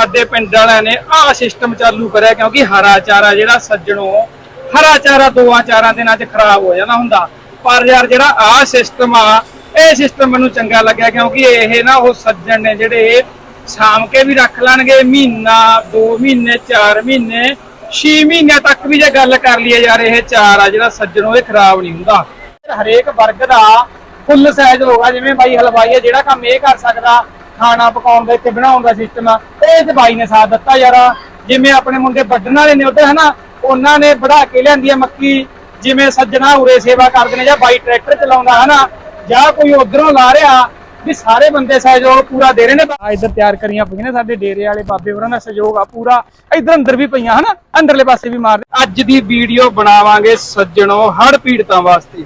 ਸਾਡੇ ਪਿੰਡ ਵਾਲਿਆਂ ਨੇ ਆਹ ਸਿਸਟਮ ਚਾਲੂ ਕਰਿਆ ਕਿਉਂਕਿ ਹਰਾ ਚਾਰਾ ਜਿਹੜਾ ਸੱਜਣੋ, ਹਰਾ ਚਾਰਾ ਦੋਆਂ ਚਾਰਾਂ ਦਿਨਾਂ 'ਚ ਖਰਾਬ ਹੋ ਜਾਂਦਾ ਹੁੰਦਾ। ਪਰ ਯਾਰ ਜਿਹੜਾ ਆਹ ਸਿਸਟਮ ਆ, ਇਹ ਸਿਸਟਮ ਮੈਨੂੰ ਚੰਗਾ ਲੱਗਿਆ ਕਿਉਂਕਿ ਇਹ ਨਾ ਉਹ ਸੱਜਣ ਨੇ ਜਿਹੜੇ ਸਾਂਭ ਕੇ ਵੀ ਰੱਖ ਲੈਣਗੇ, ਮਹੀਨਾ 2 ਮਹੀਨੇ 4 ਮਹੀਨੇ 6 ਮਹੀਨਿਆਂ ਤੱਕ ਵੀ ਜੇ ਗੱਲ ਕਰ ਲਈਏ ਯਾਰ, ਇਹ ਚਾਰ ਆ ਜਿਹੜਾ ਸੱਜਣੋ, ਇਹ ਖਰਾਬ ਨਹੀਂ ਹੁੰਦਾ। ਹਰੇਕ ਵਰਗ ਦਾ ਫੁੱਲ ਸਹਿਯੋਗ ਆ, ਜਿਵੇਂ ਬਾਈ ਹਲਵਾਈ ਆ, ਜਿਹੜਾ ਕੰਮ ਇਹ ਕਰ ਸਕਦਾ ਖਾਣਾ ਪਕਾਉਣ ਦਾ ਇੱਥੇ ਬਣਾਉਣ ਦਾ ਸਿਸਟਮ ਆ। ਇਹ ਤੇ ਬਾਈ ਨੇ ਸਾਥ ਦਿੱਤਾ ਯਾਰ। ਜਿਵੇਂ ਆਪਣੇ ਮੁੰਡੇ ਵੱਢਣ ਵਾਲੇ ਨੇ ਉੱਧਰ, ਹਨਾ? ਉਹਨਾਂ ਨੇ ਵਧਾ ਕੇ ਲਿਆਂਦੀ ਆ ਮੱਕੀ, ਜਿਵੇਂ ਸੱਜਣਾ ਉਰੇ ਸੇਵਾ ਕਰਦੇ ਨੇ ਜਾਂ ਬਾਈ ਟਰੈਕਟਰ ਚਲਾਉਂਦਾ, ਹਨਾ? ਜਾਂ ਕੋਈ ਉਧਰੋਂ ਲਾ ਰਿਹਾ ਵੀ ਸਾਰੇ ਬੰਦੇ ਸਹਿਯੋਗ ਪੂਰਾ ਦੇ ਰਹੇ ਨੇ। ਆ ਇੱਧਰ ਤਿਆਰ ਕਰੀਆਂ ਪਈਆਂ ਨੇ ਸਾਡੇ ਡੇਰੇ ਵਾਲੇ ਬਾਬੇ ਹੋਰਾਂ ਦਾ ਸਹਿਯੋਗ ਆ ਪੂਰਾ। ਇੱਧਰ ਅੰਦਰ ਵੀ ਪਈਆਂ, ਹਨਾ? ਅੰਦਰਲੇ ਪਾਸੇ ਵੀ ਮਾਰਦੇ ਅੱਜ ਦੀ ਵੀਡੀਓ ਬਣਾਵਾਂਗੇ ਸੱਜਣੋ ਹੜ ਪੀੜਤਾਂ ਵਾਸਤੇ।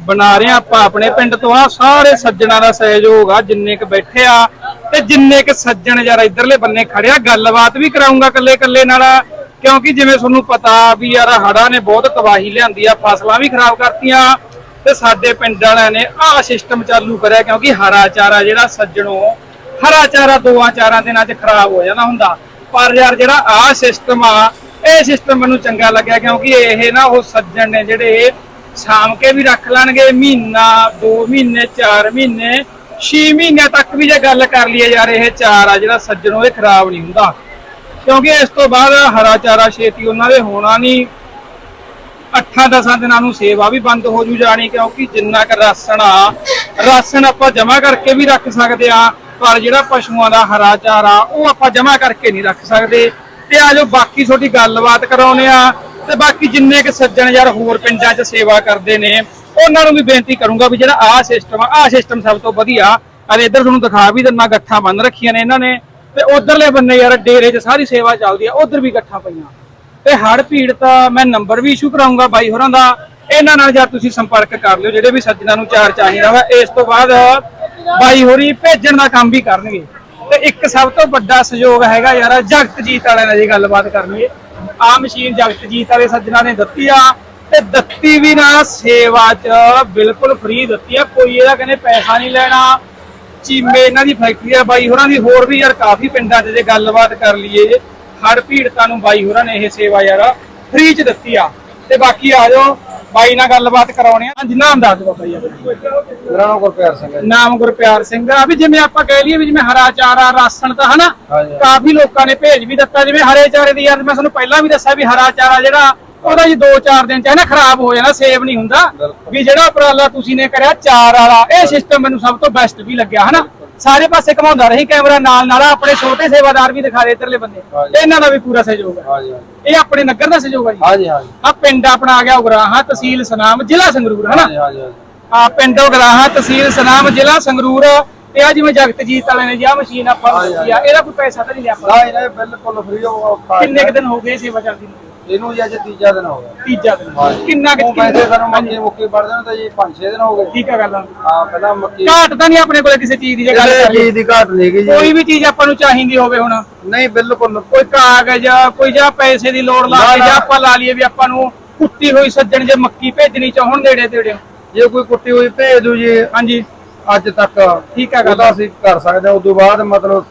ਬਣਾ ਰਹੇ ਹਾਂ ਆਪਾਂ ਆਪਣੇ ਪਿੰਡ ਤੋਂ। ਆ ਸਾਰੇ ਸੱਜਣਾਂ ਦਾ ਸਹਿਯੋਗ ਆ, ਜਿੰਨੇ ਕ ਬੈਠੇ ਆ ਤੇ ਜਿੰਨੇ ਕ ਸੱਜਣ ਯਾਰ ਇਧਰਲੇ ਬੰਨੇ ਖੜਿਆ ਗੱਲਬਾਤ ਵੀ ਕਰਾਉਂਗਾ ਕੱਲੇ ਕੱਲੇ ਨਾਲ, ਕਿਉਂਕਿ ਜਿਵੇਂ ਤੁਹਾਨੂੰ ਪਤਾ ਵੀ ਯਾਰ ਹੜਾਂ ਨੇ ਬਹੁਤ ਤਬਾਹੀ ਲਿਆਂਦੀ ਆ, ਫਸਲਾਂ ਵੀ ਖਰਾਬ ਕਰਤੀਆਂ, ਤੇ ਸਾਡੇ ਪਿੰਡ ਵਾਲਿਆਂ ਨੇ ਆਹ ਸਿਸਟਮ ਚਾਲੂ ਕਰਿਆ, ਕਿਉਂਕਿ ਹਰਾ ਚਾਰਾ ਜਿਹੜਾ ਸੱਜਣੋ, ਹਰਾ ਚਾਰਾ ਦੋਆਂ ਚਾਰਾਂ ਦਿਨਾਂ 'ਚ ਖਰਾਬ ਹੋ ਜਾਣਾ ਹੁੰਦਾ। ਪਰ ਯਾਰ ਜਿਹੜਾ ਆਹ ਸਿਸਟਮ ਆ, ਇਹ ਸਿਸਟਮ ਮੈਨੂੰ ਚੰਗਾ ਲੱਗਿਆ, ਕਿਉਂਕਿ ਇਹ ਨਾ ਉਹ ਸੱਜਣ ਨੇ ਜਿਹੜੇ ਸਾਂਭ ਕੇ ਵੀ ਰੱਖ ਲੈਣਗੇ, ਮਹੀਨਾ 2 ਮਹੀਨੇ 4 ਮਹੀਨੇ 6 ਮਹੀਨਿਆਂ ਤੱਕ ਵੀ ਜੇ ਗੱਲ ਕਰ ਲਈਏ ਯਾਰ, ਇਹ ਚਾਰ ਆ ਜਿਹੜਾ ਸੱਜਣੋ, ਇਹ ਖਰਾਬ ਨਹੀਂ ਹੁੰਦਾ। ਕਿਉਂਕਿ ਇਸ ਤੋਂ ਬਾਅਦ ਹਰਾ ਚਾਰਾ ਛੇਤੀ ਉਹਨਾਂ ਦੇ ਹੋਣਾ ਨਹੀਂ। ਅੱਠਾਂ, ਦਸਾਂ ਦਿਨਾਂ ਨੂੰ ਸੇਵਾ ਵੀ ਬੰਦ ਹੋ ਜੂ ਜਾਣੀ, ਕਿਉਂਕਿ ਜਿੰਨਾ ਕੁ ਰਾਸ਼ਨ ਆ, ਰਾਸ਼ਨ ਆਪਾਂ ਜਮ੍ਹਾਂ ਕਰਕੇ ਵੀ ਰੱਖ ਸਕਦੇ ਆ, ਪਰ ਜਿਹੜਾ ਪਸ਼ੂਆਂ ਦਾ ਹਰਾ ਚਾਰਾ, ਉਹ ਆਪਾਂ ਜਮ੍ਹਾਂ ਕਰਕੇ ਨਹੀਂ ਰੱਖ ਸਕਦੇ। ਤੇ ਆ ਜੋ ਬਾਕੀ ਤੁਹਾਡੀ ਗੱਲਬਾਤ ਕਰਾਉਨੇ ਆ। ਤੇ ਬਾਕੀ ਜਿੰਨੇ ਕੁ ਸੱਜਣ ਯਾਰ ਹੋਰ ਪਿੰਡਾਂ 'ਚ ਸੇਵਾ ਕਰਦੇ ਨੇ ਉਹਨਾਂ ਨੂੰ ਵੀ ਬੇਨਤੀ ਕਰੂੰਗਾ ਵੀ ਜਿਹੜਾ ਆਹ ਸਿਸਟਮ ਆ, ਆਹ ਸਿਸਟਮ ਸਭ ਤੋਂ ਵਧੀਆ ਅਰੇ ਇੱਧਰ ਤੁਹਾਨੂੰ ਦਿਖਾ ਵੀ ਦਿੰਨਾ, ਗੱਠਾਂ ਬੰਨ ਰੱਖੀਆਂ ਨੇ ਇਹਨਾਂ ਨੇ। ਤੇ ਉਧਰਲੇ ਬੰਨੇ ਯਾਰ ਡੇਰੇ 'ਚ ਸਾਰੀ ਸੇਵਾ ਚੱਲਦੀ ਆ, ਉਧਰ ਵੀ ਗੱਠਾਂ ਪਈਆਂ। ਤੇ ਹੜ ਭੀੜ ਮੈਂ ਨੰਬਰ ਵੀ ਇਸ਼ੂ ਕਰਾਉਂਗਾ ਬਾਈ ਹੋਰਾਂ ਦਾ। ਇਹਨਾਂ ਨਾਲ ਜਾਂ ਤੁਸੀਂ ਸੰਪਰਕ ਕਰ ਲਿਓ, ਜਿਹੜੇ ਵੀ ਸੱਜਣਾ ਨੂੰ ਚਾਰ ਚਾਹੀਦਾ ਵਾ। ਇਸ ਤੋਂ ਬਾਅਦ ਬਾਈ ਹੋਰੀ ਭੇਜਣ ਦਾ ਕੰਮ ਵੀ ਕਰਨਗੇ। ਤੇ ਇੱਕ ਸਭ ਤੋਂ ਵੱਡਾ ਸਹਿਯੋਗ ਹੈਗਾ ਯਾਰ ਜਗਤਜੀਤ ਵਾਲਿਆਂ ਨਾਲ ਜੇ ਗੱਲਬਾਤ ਕਰਨੀ ਹੈ ਆ ਮਸ਼ੀਨ ਜਗਤਜੀਤ ਵਾਲੇ ਸੱਜਣਾ ਨੇ ਦਿੱਤੀ ਆ। ਤੇ ਦਿੱਤੀ ਵੀ ਨਾ ਸੇਵਾ 'ਚ। ਬਿਲਕੁਲ ਫ੍ਰੀ ਦਿੱਤੀ ਆ। ਕੋਈ ਇਹਦਾ ਕਹਿੰਦੇ ਪੈਸਾ ਨਹੀਂ ਲੈਣਾ। ਚੀਮੇ ਇਹਨਾਂ ਦੀ ਫੈਕਟਰੀ ਆ ਬਾਈ ਹੋਰਾਂ ਦੀ। ਹੋਰ ਵੀ ਯਾਰ ਕਾਫੀ ਪਿੰਡਾਂ 'ਚ ਜੇ ਗੱਲਬਾਤ ਕਰ ਲਈਏ ਹੜ ਪੀੜਤਾਂ ਨੂੰ ਬਾਈ ਹੋਰਾਂ ਨੇ ਇਹ ਸੇਵਾ ਯਾਰ ਫ੍ਰੀ 'ਚ ਦਿੱਤੀ ਆ। ਤੇ ਬਾਕੀ ਆ ਜਾਓ ਬਾਈ ਨਾਲ ਗੱਲਬਾਤ ਕਰਾਉਣੀ ਆ। ਹਾਂਜੀ ਨਾਮ ਦੱਸ ਦਿਓ ਬਾਬਾ ਜੀ ਆਪਣਾ। ਮੇਰਾ ਨਾਮ ਗੁਰਪਿਆਰ ਸਿੰਘ ਹੈ। ਨਾਮ ਗੁਰਪਿਆਰ ਸਿੰਘ ਆ। ਵੀ ਜਿਵੇਂ ਆਪਾਂ ਕਹਿ ਲਈਏ ਵੀ ਜਿਵੇਂ ਹਰਾ ਚਾਰਾ ਰਾਸ਼ਨ ਤਾਂ ਹਨਾ। ਕਾਫੀ ਲੋਕਾਂ ਨੇ ਭੇਜ ਵੀ ਦਿੱਤਾ। ਜਿਵੇਂ ਹਰੇ ਚਾਰੇ ਦੀ ਯਾਰ ਮੈਂ ਤੁਹਾਨੂੰ ਪਹਿਲਾਂ ਵੀ ਦੱਸਿਆ ਵੀ ਹਰਾ ਚਾਰਾ ਜਿਹੜਾ ਉਹਦਾ ਜੀ 2-4 ਦਿਨ ਚ ਹੈ ਨਾ ਖਰਾਬ ਹੋ ਜਾਣਾ ਸੇਵ ਨਹੀਂ ਹੁੰਦਾ। ਵੀ ਜਿਹੜਾ ਉਪਰਾਲਾ ਤੁਸੀਂ ਨੇ ਕਰਿਆ ਚਾਰ ਵਾਲਾ ਇਹ ਸਿਸਟਮ ਮੈਨੂੰ ਸਭ ਤੋਂ ਬੈਸਟ ਵੀ ਲੱਗਿਆ ਹਨਾ? ਸਾਰੇ ਪਾਸੇ ਘਮਾਉਂਦਾ ਰਹੀ ਕੈਮਰਾ ਨਾਲ ਨਾਲ ਆਪਣੇ ਛੋਟੇ ਸੇਵਾਦਾਰ ਵੀ ਦਿਖਾ ਰਹੇ ਇਧਰਲੇ ਬੰਦੇ। ਇਹਨਾਂ ਦਾ ਵੀ ਪੂਰਾ ਸਹਿਯੋਗ ਹੈ। ਇਹ ਆਪਣੇ ਨਗਰ ਦਾ ਸਹਿਯੋਗ ਹੈ ਜੀ। ਹਾਂਜੀ ਹਾਂਜੀ ਆ ਪਿੰਡ ਆਪਣਾ ਆ ਗਿਆ ਉਗਰਾਹਾਂ ਤਹਿਸੀਲ ਸਨਾਮ ਜ਼ਿਲ੍ਹਾ ਸੰਗਰੂਰ ਹਨਾ? ਹਾਂਜੀ। ਆ ਪਿੰਡ ਉਗਰਾਹਾਂ ਤਹਿਸੀਲ ਸਨਾਮ ਜ਼ਿਲ੍ਹਾ ਸੰਗਰੂਰ ਤੇ ਆ ਜਿਵੇਂ ਜਗਤਜੀਤ ਵਾਲੇ ਨੇ ਜੀ ਆ ਮਸ਼ੀਨ ਆਪਾਂ ਨੂੰ ਦਿੱਤੀ ਆ ਇਹਦਾ ਕੋਈ ਪੈਸਾ ਤਾਂ ਨਹੀਂ ਲਿਆ ਆਪਾਂ। ਨਾ ਇਹਨਾਂ ਬਿਲਕੁਲ ਫ੍ਰੀ ਹੋ ਕਿੰਨੇ ਕੁ ਦਿਨ ਹੋ ਗਏ ਸੇਵਾ ਚੱਲਦੀ ਨੂੰ? ਇਹਨੂੰ ਜੀ ਅੱਜ ਤੀਜਾ ਦਿਨ ਹੋ ਗਿਆ। ਤੀਜਾ ਦਿਨ। ਹਾਂਜੀ। ਕਿੰਨਾ ਕੁ ਉਹ ਵੈਸੇ ਸਾਨੂੰ ਮੱਕੀ ਮੁੱਕੀ ਵੜਦੇ ਨੇ ਤਾਂ ਜੀ 5-6 ਦਿਨ ਹੋ ਗਏ। ਠੀਕ ਆ ਗੱਲ ਆ। ਹਾਂ ਪਹਿਲਾਂ ਮੱਕੀ ਘਾਟ ਤਾਂ ਨਹੀਂ ਆਪਣੇ ਕੋਲੇ ਕਿਸੇ ਚੀਜ਼ ਦੀ ਜੇ ਗੱਲ ਕਿਸੇ ਕਰੀਏ ਚੀਜ਼ ਦੀ ਘਾਟ ਨਹੀਂ ਗਈ ਕੋਈ ਜੀ ਵੀ ਚੀਜ਼ ਆਪਾਂ ਨੂੰ ਚਾਹੀਦੀ ਹੋਵੇ ਹੁਣ। ਨਹੀਂ ਬਿਲਕੁਲ। ਕੋਈ ਕਾਗਜ਼ ਕੋਈ ਜਾਂ ਪੈਸੇ ਦੀ ਲੋੜ ਲਾ ਨਾ, ਕੇ ਨਾ। ਜਾਂ ਆਪਾਂ ਲਾ ਲਈਏ ਵੀ ਆਪਾਂ ਨੂੰ ਕੁੱਟੀ ਹੋਈ ਸੱਜਣ ਜੇ ਮੱਕੀ ਭੇਜਣੀ ਚਾਹਣ ਦੇੜੇ ਦੇੜੇ ਜੇ ਕੋਈ ਕੁੱਟੀ ਹੋਈ ਭੇਜ ਦੂ ਜੀ। ਹਾਂਜੀ। ਅੱਜ ਤੱਕ ਠੀਕ ਆ ਗੱਲ ਉਹਦਾ ਅਸੀਂ ਕਰ ਸਕਦੇ ਹਾਂ। ਉਸ ਤੋਂ ਬਾਅਦ ਮਤਲਬ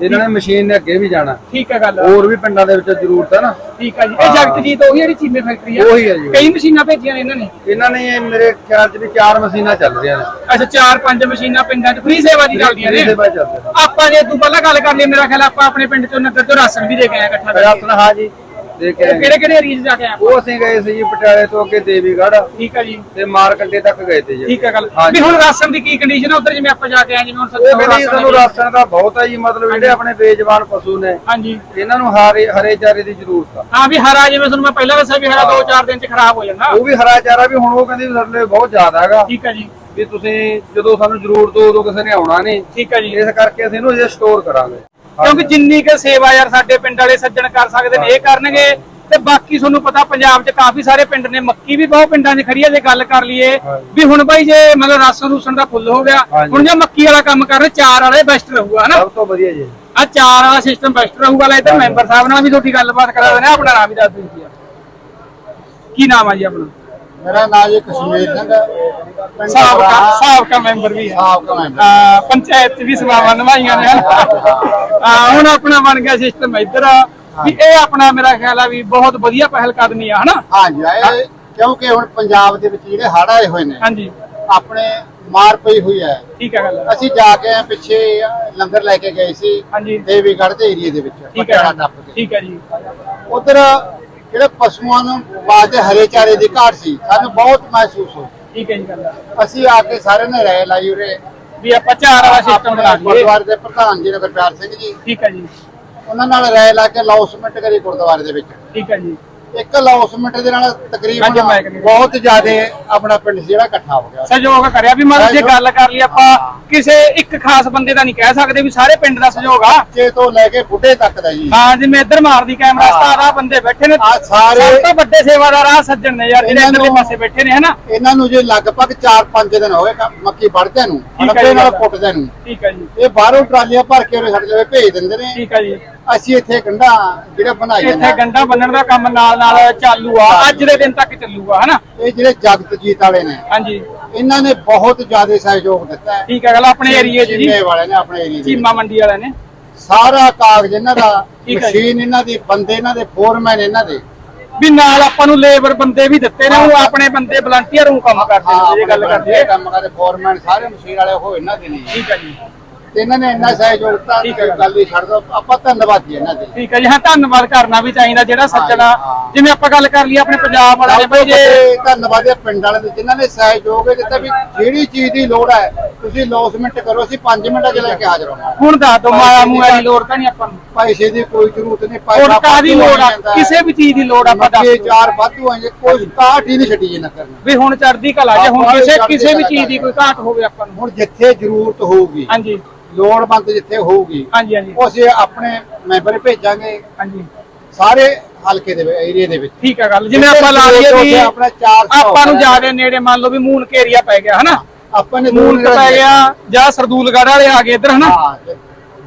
ਇਹਨਾਂ ਨੇ ਮਸ਼ੀਨ ਨੇ ਅੱਗੇ ਵੀ ਜਾਣਾ। ਠੀਕ ਆ ਗੱਲ। ਹੋਰ ਵੀ ਪਿੰਡਾਂ ਦੇ ਵਿੱਚ ਜ਼ਰੂਰਤ ਹੈ ਨਾ। ਠੀਕ ਆ ਜੀ। ਇਹ ਹਾਂ। ਜਗਤਜੀਤ ਉਹੀ ਜਿਹੜੀ ਚੀਮੇ ਫੈਕਟਰੀ ਆ। ਉਹੀ ਹੈ ਜੀ। ਕਈ ਮਸ਼ੀਨਾਂ ਭੇਜੀਆਂ ਨੇ ਇਹਨਾਂ ਨੇ। ਇਹਨਾਂ ਨੇ ਮੇਰੇ ਖਿਆਲ 'ਚ ਵੀ ਚਾਰ ਮਸ਼ੀਨਾਂ ਚੱਲ ਰਹੀਆਂ ਨੇ। ਅੱਛਾ ਚਾਰ ਪੰਜ ਮਸ਼ੀਨਾਂ ਪਿੰਡਾਂ 'ਚ ਫ੍ਰੀ ਸੇਵਾ ਦੀ ਚੱਲਦੀਆਂ ਨੇ। ਸੇਵਾ ਚੱਲਦੀ ਹੈ ਆਪਾਂ ਜੇ ਤੂੰ ਪਹਿਲਾਂ ਗੱਲ ਕਰ ਲਈ ਮੇਰਾ ਖਿਆਲ ਆਪਾਂ ਆਪਣੇ ਪਿੰਡ ਚੋਂ ਨਗਰ ਤੋਂ ਰਾਸ਼ਨ ਵੀ ਦੇ ਕੇ ਆਏ ਇਕੱਠਾ ਰਾਸ਼ਨ ਹਾਂ ਜੀ। ਦੇ ਕੇ ਆਏ। ਕਿਹੜੇ ਕਿਹੜੇ ਏਰੀਆ 'ਚ ਜਾ ਕੇ ਆਏ ਉਹ ਅਸੀਂ ਗਏ ਸੀ ਜੀ ਪਟਿਆਲੇ ਤੋਂ ਅੱਗੇ ਦੇਵੀਗੜ੍ਹ। ਠੀਕ ਆ ਜੀ। ਤੇ ਮਾਰਕੰਡੇ ਤੱਕ ਗਏ ਤੇ ਜੀ। ਠੀਕ ਆ ਗੱਲ। ਹਾਂਜੀ। ਵੀ ਹੁਣ ਰਾਸ਼ਨ ਦੀ ਕੀ ਕੰਡੀਸ਼ਨ ਹੈ ਉਧਰ ਜਿਵੇਂ ਆਪਾਂ ਜਾ ਕੇ ਆਏ ਜਿਵੇਂ ਹੁਣ ਉਹ ਸੱਤ ਕਹਿੰਦੇ ਜੀ ਸਾਨੂੰ ਰਾਸ਼ਨ ਦਾ ਬਹੁਤ ਹੈ ਜੀ ਮਤਲਬ ਜਿਹੜੇ ਆਪਣੇ ਬੇਜਵਾਨ ਪਸ਼ੂ ਨੇ ਹਾਂਜੀ। ਇਹਨਾਂ ਨੂੰ ਹਰੇ ਹਰੇ ਚਾਰੇ ਦੀ ਜ਼ਰੂਰਤ ਆ। ਹਾਂ ਵੀ ਹਰਾ ਜਿਵੇਂ ਤੁਹਾਨੂੰ ਮੈਂ ਪਹਿਲਾਂ ਦੱਸਿਆ ਵੀ ਹਰਾ 2-4 ਦਿਨ 'ਚ ਖਰਾਬ ਹੋ ਜਾਂਦਾ। ਉਹ ਵੀ ਹਰਾ ਚਾਰਾ ਵੀ ਹੁਣ ਉਹ ਕਹਿੰਦੇ ਵੀ ਸਾਡੇ ਲਈ ਬਹੁਤ ਜ਼ਿਆਦਾ ਹੈਗਾ। ਠੀਕ ਆ ਜੀ। ਵੀ ਤੁਸੀਂ ਜਦੋਂ ਸਾਨੂੰ ਜ਼ਰੂਰਤ ਹੋ ਉਦੋਂ ਕਿਸੇ ਨੇ ਆਉਣਾ ਨਹੀਂ। ਠੀਕ ਆ ਜੀ। ਇਸ ਕਰਕੇ ਅਸੀਂ ਇਹਨੂੰ ਜੇ ਸਟੋਰ ਕਰਾਂਗੇ। ਕਿਉਂਕਿ ਜਿੰਨੀ ਕੁ ਸੇਵਾ ਯਾਰ ਸਾਡੇ ਪਿੰਡ ਵਾਲੇ ਸੱਜਣ ਕਰ ਸਕਦੇ ਨੇ ਇਹ ਕਰਨਗੇ। ਤੇ ਬਾਕੀ ਤੁਹਾਨੂੰ ਪਤਾ ਪੰਜਾਬ 'ਚ ਕਾਫੀ ਸਾਰੇ ਪਿੰਡ ਨੇ ਮੱਕੀ ਵੀ ਬਹੁਤ ਪਿੰਡਾਂ 'ਚ ਖੜੀ ਹੈ ਜੇ ਗੱਲ ਕਰ ਲਈਏ। ਵੀ ਹੁਣ ਬਾਈ ਜੇ ਮਤਲਬ ਰਾਸ਼ਨ ਰੂਸ਼ਨ ਦਾ ਫੁੱਲ ਹੋ ਗਿਆ। ਹੁਣ ਜੇ ਮੱਕੀ ਵਾਲਾ ਕੰਮ ਕਰ ਰਹੇ ਚਾਰ ਵਾਲੇ ਬੈਸਟ ਰਹੂਗਾ ਹਨਾ? ਸਭ ਤੋਂ ਵਧੀਆ ਜੀ। ਆ ਚਾਰ ਵਾਲਾ ਸਿਸਟਮ ਬੈਸਟ ਰਹੂਗਾ ਲੈ ਇੱਧਰ ਮੈਂਬਰ ਸਾਹਿਬ ਨਾਲ ਵੀ ਤੁਹਾਡੀ ਗੱਲਬਾਤ ਕਰਾ ਦੇਣਾ ਆਪਣਾ ਨਾਮ ਵੀ ਦੱਸ ਦਿਓ ਕੀ ਨਾਮ ਆ ਜੀ ਆਪਣਾ? ਮੇਰਾ ਨਾਮ ਜੀ ਕਸ਼ਮੀਰ ਸਿੰਘ ਪਿੰਡ ਸਾਬਕਾ ਸਾਬਕਾ ਮੈਂਬਰ ਵੀ ਹੈ। ਸਾਬਕਾ ਮੈਂਬਰ। ਪੰਚਾਇਤ ਵੀ ਸੇਵਾਵਾਂ ਨਿਭਾਈਆਂ ਨੇ। ਹੁਣ ਆਪਣਾ ਬਣ ਗਿਆ ਸਿਸਟਮ ਇੱਧਰ। ਵੀ ਇਹ ਆਪਣਾ ਮੇਰਾ ਖਿਆਲ ਆ ਵੀ ਬਹੁਤ ਵਧੀਆ ਪਹਿਲ ਕਦਮੀ ਆ ਹਨਾ? ਹਾਂਜੀ ਕਿਉਂਕਿ ਹੁਣ ਪੰਜਾਬ ਦੇ ਵਿੱਚ ਜਿਹੜੇ ਹੜ੍ਹ ਆਏ ਹੋਏ ਨੇ ਹਾਂਜੀ। ਆਪਣੇ ਮਾਰ ਪਈ ਹੋਈ ਹੈ। ਠੀਕ ਹੈ ਗੱਲ। ਅਸੀਂ ਜਾ ਕੇ ਪਿੱਛੇ ਲੰਗਰ ਲੈ ਕੇ ਗਏ ਸੀ ਦੇਵੀਗੜ੍ਹ ਦੇ ਏਰੀਏ ਦੇ ਵਿੱਚ ਠੀਕ ਹੈ। ਪਟਿਆਲਾ ਟੱਪ ਕੇ। ਠੀਕ ਹੈ ਜੀ। ਉਧਰ ਜਿਹੜੇ ਪਸ਼ੂਆਂ ਨੂੰ ਵਾਸਤੇ ਹਰੇ ਚਾਰੇ ਦੀ ਘਾਟ ਸੀ ਸਾਨੂੰ ਬਹੁਤ ਮਹਿਸੂਸ ਹੋਈ। ਠੀਕ ਹੈ ਜੀ ਗੱਲ ਅਸੀਂ ਆ ਕੇ ਸਾਰਿਆਂ ਨੇ ਰਾਏ ਲਾਈ ਉਰੇ। ਵੀ ਆਪਾਂ ਚਾਰ ਵਾਲਾ ਸਿਸਟਮ ਬਣਾ ਲਈਏ। ਗੁਰਦੁਆਰੇ ਦੇ ਪ੍ਰਧਾਨ ਜੀ ਨੇ ਪਿਆਰ ਸਿੰਘ ਜੀ ਠੀਕ ਹੈ ਜੀ। ਉਹਨਾਂ ਨਾਲ ਰਾਏ ਲਾ ਕੇ ਲੌਸਮੈਂਟ ਕਰੀ ਗੁਰਦੁਆਰੇ ਦੇ ਵਿੱਚ। ਠੀਕ ਹੈ ਜੀ। ਇੱਕ ਲੌਸਮੈਂਟ ਦੇ ਨਾਲ ਤਕਰੀਬਨ। ਬਹੁਤ ਜ਼ਿਆਦਾ ਆਪਣਾ ਪਿੰਡ ਜਿਹੜਾ ਇਕੱਠਾ ਹੋ ਗਿਆ। ਸਹਿਯੋਗ ਕਰਿਆ ਵੀ ਮਤਲਬ ਜੇ ਗੱਲ ਕਰ ਲਈ ਆਪਾਂ ਕਿਸੇ ਇੱਕ ਖਾਸ ਬੰਦੇ ਦਾ ਨਹੀਂ ਕਹਿ ਸਕਦੇ ਵੀ ਸਾਰੇ ਪਿੰਡ ਦਾ ਸਹਿਯੋਗ ਆ। ਬੱਚੇ ਤੋਂ ਲੈ ਕੇ ਬੁੱਢੇ ਤੱਕ ਦਾ ਜੀ। ਹਾਂ ਜਿਵੇਂ ਇੱਧਰ ਮਾਰਦੀ ਕੈਮਰਾ ਹਾਂ। ਸਤਾਰਾ ਬੰਦੇ ਬੈਠੇ ਨੇ। ਆ ਸਾਰੇ ਸਭ ਤੋਂ ਵੱਡੇ ਸੇਵਾਦਾਰ ਆ ਸੱਜਣ ਨੇ ਯਾਰ ਜਿਹੜੇ ਇੱਧਰਲੇ ਪਾਸੇ ਬੈਠੇ ਨੇ ਹਨਾ? ਇਹਨਾਂ ਨੂੰ ਜੇ ਲਗਭਗ 4-5 ਦਿਨ ਹੋਏ ਮੱਕੀ ਵੜਦਿਆਂ ਨੂੰ ਜੀ। ਨਾਲ ਪੁੱਟਦਿਆਂ ਨੂੰ। ਠੀਕ ਹੈ ਜੀ। ਇਹ ਬਾਹਰੋਂ ਟਰਾਲੀਆਂ ਭਰ ਕੇ ਸਾਡੇ ਲਈ ਭੇਜ ਦਿੰਦੇ ਨੇ। ਠੀਕ ਹੈ ਜੀ। ਅਸੀਂ ਇੱਥੇ ਗੰਢਾ ਜਿਹੜਾ ਬਣਾਈ ਇੱਥੇ ਗੰਡਾ ਬੰਨਣ ਦਾ ਕੰਮ ਨਾਲ ਨਾਲ ਚਾਲੂ ਆ। ਅੱਜ ਦੇ ਦਿਨ ਤੱਕ ਚੱਲੂਗਾ ਹਨਾ? ਇਹ ਜਿਹੜੇ ਜਗਤਜੀਤ ਵਾਲੇ ਨੇ ਹਾਂਜੀ। ਇਹਨਾਂ ਨੇ ਬਹੁਤ ਜ਼ਿਆਦਾ ਸਹਿਯੋਗ ਦਿੱਤਾ ਹੈ। ਠੀਕ ਹੈ ਗੱਲ ਆਪਣੇ ਏਰੀਏ 'ਚ ਜੀ। ਚੀਮੇ ਵਾਲੇ ਨੇ ਆਪਣੇ ਏਰੀਏ ਦੇ ਚੀਮਾ ਮੰਡੀ ਵਾਲਿਆਂ ਨੇ। ਸਾਰਾ ਕਾਗਜ਼ ਇਹਨਾਂ ਦਾ। ਮਸ਼ੀਨ ਇਹਨਾਂ ਦੀ ਬੰਦੇ ਇਹਨਾਂ ਦੇ ਫੋਰਮੈਨ ਇਹਨਾਂ ਦੇ। ਵੀ ਨਾਲ ਆਪਾਂ ਨੂੰ ਲੇਬਰ ਬੰਦੇ ਵੀ ਦਿੱਤੇ ਨੇ ਉਹ ਆਪਣੇ ਬੰਦੇ ਵਲੰਟੀਅਰ ਨੂੰ ਕੰਮ ਕਰਦੇ ਨੇ ਜੇ ਗੱਲ ਕਰਦੇ ਕੰਮ ਕਰਦੇ ਫੋਰਮੈਨ ਸਾਰੇ ਮਸ਼ੀਨ ਵਾਲੇ ਉਹ ਇਹਨਾਂ ਦੇ ਨੇ। ਠੀਕ ਹੈ ਜੀ। ਇਹਨਾਂ ਨੇ ਇੰਨਾ ਸਹਿਯੋਗ ਦਿੱਤਾ ਠੀਕ ਹੈ। ਗੱਲ ਹੀ ਛੱਡ ਦੋ। ਆਪਾਂ ਧੰਨਵਾਦੀ ਇਹਨਾਂ ਦੇ। ਠੀਕ ਹੈ ਜੀ। ਹਾਂ ਧੰਨਵਾਦ ਕਰਨਾ ਵੀ ਚਾਹੀਦਾ ਜਿਹੜਾ ਸੱਜਣਾ। ਹਾਂ। ਜਿਵੇਂ ਆਪਾਂ ਗੱਲ ਕਰ ਲਈ ਆਪਣੇ ਪੰਜਾਬ ਵਾਲਿਆਂ ਨੇ ਬਈ ਜੇ ਜੇ ਧੰਨਵਾਦ ਹੈ ਪਿੰਡ ਵਾਲਿਆਂ ਦੇ ਜਿਨ੍ਹਾਂ ਨੇ ਸਹਿਯੋਗ ਦਿੱਤਾ ਵੀ ਜਿਹੜੀ ਚੀਜ਼ ਦੀ ਲੋੜ ਹੈ ਤੁਸੀਂ ਲੌਸਮੈਂਟ ਕਰੋ ਅਸੀਂ 5 ਮਿੰਟਾਂ ਚ ਲੈ ਕੇ ਹਾਜ਼ਰ ਹੋਵਾਂਗੇ ਹੁਣ ਦੱਸ ਦੋ ਮਾਇਆ ਮੂਆ ਦੀ ਲੋੜ ਤਾਂ ਨਹੀਂ ਆਪਾਂ ਨੂੰ। ਪੈਸੇ ਦੀ ਕੋਈ ਜ਼ਰੂਰਤ ਨਹੀਂ ਹੋਰ ਕਾਦੀ ਲੋੜ ਆ। ਕਿਸੇ ਵੀ ਚੀਜ਼ ਦੀ ਲੋੜ ਆਪਾਂ ਦੱਸ ਦਿਓ। ਚਾਰ ਵਾਧੂ ਆਏ ਕੋਈ ਕਾਟ ਹੀ ਨਹੀਂ ਛੱਡੀ ਜੇ ਨੇ ਵੀ ਹੁਣ ਚੜਦੀ ਕਲਾ ਜੇ ਹੁਣ ਕਿਸੇ ਚੜ੍ਹਦੀ ਕਿਸੇ ਵੀ ਚੀਜ਼ ਦੀ ਕੋਈ ਘਾਟ ਹੋਵੇ ਆਪਾਂ ਨੂੰ। ਹੁਣ ਜਿੱਥੇ ਜ਼ਰੂਰਤ ਹੋਊਗੀ ਹਾਂਜੀ। ਲੋੜਵੰਦ ਜਿੱਥੇ ਹੋਊਗੀ ਹਾਂਜੀ ਹਾਂਜੀ। ਉਹ ਅਸੀਂ ਆਪਣੇ ਮੈਂਬਰ ਭੇਜਾਂਗੇ ਹਾਂਜੀ। ਸਾਰੇ ਹਲਕੇ ਦੇ ਏਰੀਆ ਦੇ ਵਿੱਚ। ਠੀਕ ਹੈ ਗੱਲ ਜਿਵੇਂ ਆਪਾਂ ਲਾ ਲਈਏ ਵੀ ਆਪਣਾ 400 ਆਪਾਂ ਨੂੰ ਜ਼ਿਆਦਾ ਨੇੜੇ ਮੰਨ ਲਓ ਵੀ ਮੂਨ ਏਰੀਆ ਪੈ ਗਿਆ ਹਨਾ? ਆਪਾਂ ਨੇ ਮੂਨ ਪੈ ਗਿਆ ਜਾਂ ਸਰਦੂਲਗੜ੍ਹ ਵਾਲੇ ਆ ਗਏ ਇੱਧਰ ਹਨਾ?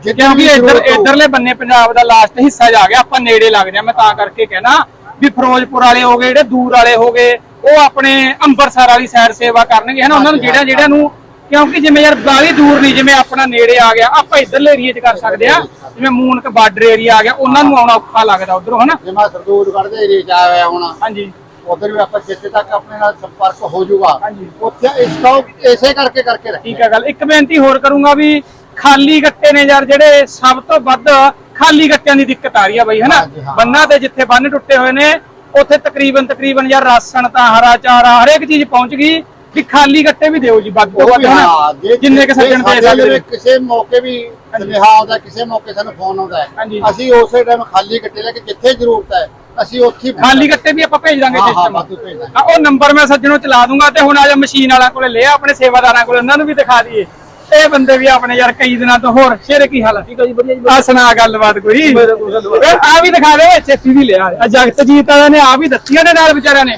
ਕਿਉਂਕਿ ਵੀ ਇੱਧਰ। ਇੱਧਰਲੇ ਬੰਨੇ ਪੰਜਾਬ ਦਾ ਲਾਸਟ ਹਿੱਸਾ ਜਾ ਗਿਆ ਆਪਾਂ ਨੇੜੇ ਲੱਗਦੇ ਆ ਮੈਂ ਤਾਂ ਕਰਕੇ ਕਹਿਣਾ ਵੀ ਫਿਰੋਜ਼ਪੁਰ ਵਾਲੇ ਹੋ ਗਏ ਜਿਹੜੇ ਦੂਰ ਵਾਲੇ ਹੋ ਗਏ ਉਹ ਆਪਣੇ ਅੰਮ੍ਰਿਤਸਰ ਵਾਲੀ ਸਾਈਡ ਸੇਵਾ ਕਰਨਗੇ ਹਨਾ? ਉਹਨਾਂ ਨੂੰ ਜਿਹੜਾ ਜਿਹੜਾ ਨੂੰ ਕਿਉਂਕਿ ਜਿਵੇਂ ਯਾਰ ਬਾਲੀ ਦੂਰ ਨਹੀਂ ਜਿਵੇਂ ਆਪਣਾ ਨੇੜੇ ਆ ਗਿਆ ਆਪਾਂ ਇੱਧਰਲੇ ਏਰੀਏ 'ਚ ਕਰ ਸਕਦੇ ਆ। ਜਿਵੇਂ ਮੂਨਕ ਬਾਰਡਰ ਏਰੀਆ ਆ ਗਿਆ ਉਹਨਾਂ ਨੂੰ ਆਉਣਾ ਔਖਾ ਲੱਗਦਾ ਉਧਰੋਂ ਹਨਾ? ਜੇ ਮੈਂ ਸਰਦੂਲ ਕੱਢਦੇ ਏਰੀਆ ਚ ਹੋਇਆ ਹੁਣ। ਹਾਂਜੀ। ਉਧਰ ਵੀ ਆਪਾਂ ਜਿੱਥੇ ਤੱਕ ਆਪਣੇ ਨਾਲ ਸੰਪਰਕ ਹੋ ਜਾਊਗਾ ਹਾਂਜੀ। ਉੱਥੇ ਇਸ ਤੋਂ ਇਸੇ ਕਰਕੇ ਕਰਕੇ ਰੱਖੀ ਠੀਕ ਹੈ ਗੱਲ। ਇੱਕ ਬੇਨਤੀ ਹੋਰ ਕਰੂੰਗਾ ਵੀ ਖਾਲੀ ਗੱਟੇ ਨੇ ਯਾਰ ਜਿਹੜੇ ਸਭ ਤੋਂ ਵੱਧ ਖਾਲੀ ਗੱਟਿਆਂ ਦੀ ਦਿੱਕਤ ਆ ਰਹੀ ਆ ਬਈ ਹਨਾ। ਬੰਨਾਂ ਤੇ ਜਿੱਥੇ ਬੰਨ ਟੁੱਟੇ ਹੋਏ ਨੇ ਉੱਥੇ ਤਕਰੀਬਨ ਤਕਰੀਬਨ ਯਾਰ ਰਾਸ਼ਨ ਤਾਂ ਹਰਾ ਚਾਰਾ ਹਰੇਕ ਚੀਜ਼ ਪਹੁੰਚ ਗਈ। ਵੀ ਖਾਲੀ ਗੱਟੇ ਵੀ ਦਿਓ ਜੀ ਤੋਂ ਉਹ ਹਾਂ ਜੇ ਜਿੰਨੇ ਕ ਸੱਜਣ ਦੇ ਸਾਡੇ ਸਕਦੇ ਨੇ ਕਿਸੇ ਮੌਕੇ ਵੀ ਸੁਨੇਹਾ ਆਉਂਦਾ ਕਿਸੇ ਮੌਕੇ ਸਾਨੂੰ ਫੋਨ ਆਉਂਦਾ ਹਾਂਜੀ। ਹੈ ਅਸੀਂ ਉਸੇ ਟਾਈਮ ਖਾਲੀ ਗੱਟੇ ਲੈ ਕੇ ਜਿੱਥੇ ਜ਼ਰੂਰਤ ਹੈ ਅਸੀਂ ਉੱਥੇ ਹੀ ਖਾਲੀ ਗੱਟੇ ਵੀ ਆਪਾਂ ਭੇਜ ਦਾਂਗੇ ਹਾਂ, ਹਾਂ, ਸਿਸਟਮ ਵਾਧੂ ਭੇਜ ਦਾਂਗੇ। ਹਾਂ ਉਹ ਨੰਬਰ ਮੈਂ ਸੱਜਣੋਂ ਚਲਾ ਦੂੰਗਾ ਤੇ ਹੁਣ ਆ ਜਾ ਮਸ਼ੀਨ ਵਾਲਿਆਂ ਕੋਲੇ ਲਿਆ ਆਪਣੇ ਸੇਵਾਦਾਰਾਂ ਕੋਲੇ ਉਹਨਾਂ ਨੂੰ ਵੀ ਦਿਖਾ ਦਈਏ। ਇਹ ਬੰਦੇ ਵੀ ਆਪਣੇ ਯਾਰ ਕਈ ਦਿਨਾਂ ਤੋਂ ਹੋਰ ਸ਼ੇਰੇ ਕੀ ਹਾਲ ਹੈ ਠੀਕ ਹੈ ਜੀ ਵਧੀਆ ਜੀ ਆ ਸੁਣਾ ਗੱਲਬਾਤ ਕੋਈ। ਆ ਵੀ ਦਿਖਾ ਦੇ ਚੇਪੀ ਵੀ ਲਿਆ। ਆ ਜਗਤਜੀਤ ਵਾਲਿਆਂ ਨੇ ਆ ਵੀ ਦਿੱਤੀਆਂ ਨੇ ਨਾਲ ਵਿਚਾਰਿਆਂ ਨੇ।